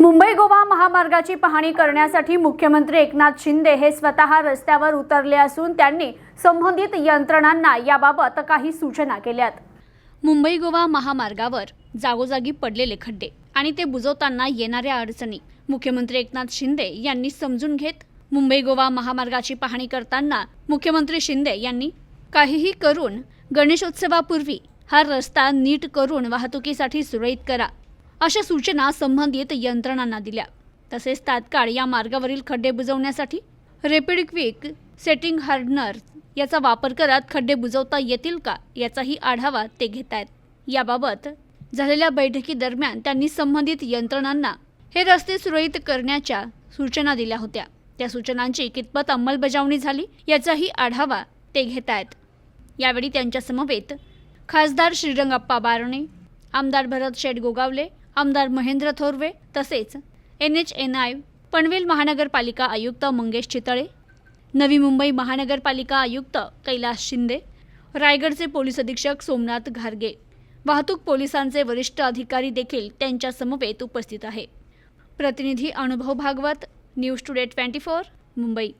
मुंबई गोवा महामार्गाची पाहणी करण्यासाठी मुख्यमंत्री एकनाथ शिंदे हे स्वतः रस्त्यावर उतरले असून त्यांनी संबंधित यंत्रणांना याबाबत काही सूचना केल्यात. मुंबई गोवा महामार्गावर जागोजागी पडलेले खड्डे आणि ते बुजवताना येणाऱ्या अडचणी मुख्यमंत्री एकनाथ शिंदे यांनी समजून घेत मुंबई गोवा महामार्गाची पाहणी करताना मुख्यमंत्री शिंदे यांनी काहीही करून गणेशोत्सवापूर्वी हा रस्ता नीट करून वाहतुकीसाठी सुरळीत करा. अशा सूचना संबंधित यंत्रणांना दिल्या. तसेच तात्काळ या मार्गावरील खड्डे बुजवण्यासाठी रेपिड क्विक सेटिंग हार्डनर याचा वापर करत खड्डे बुजवता येतील का याचाही आढावा ते घेत आहेत. याबाबत झालेल्या बैठकीदरम्यान त्यांनी संबंधित यंत्रणांना हे रस्ते सुरळीत करण्याच्या सूचना दिल्या होत्या. त्या सूचनांची कितपत अंमलबजावणी झाली याचाही आढावा ते घेत आहेत. यावेळी त्यांच्यासमवेत खासदार श्रीरंगप्पा बारणे आमदार भरत शेठ गोगावले आमदार महेंद्र थोरवे तसेच N H N I Panvel महानगरपालिका आयुक्त मंगेश चितळे नवी मुंबई महानगरपालिका आयुक्त कैलास शिंदे रायगडचे पोलीस अधीक्षक सोमनाथ घारगे वाहतूक पोलिसांचे वरिष्ठ अधिकारी देखील त्यांच्या समवेत उपस्थित आहे. प्रतिनिधी Anubhav Bhagwat news today twenty four Mumbai.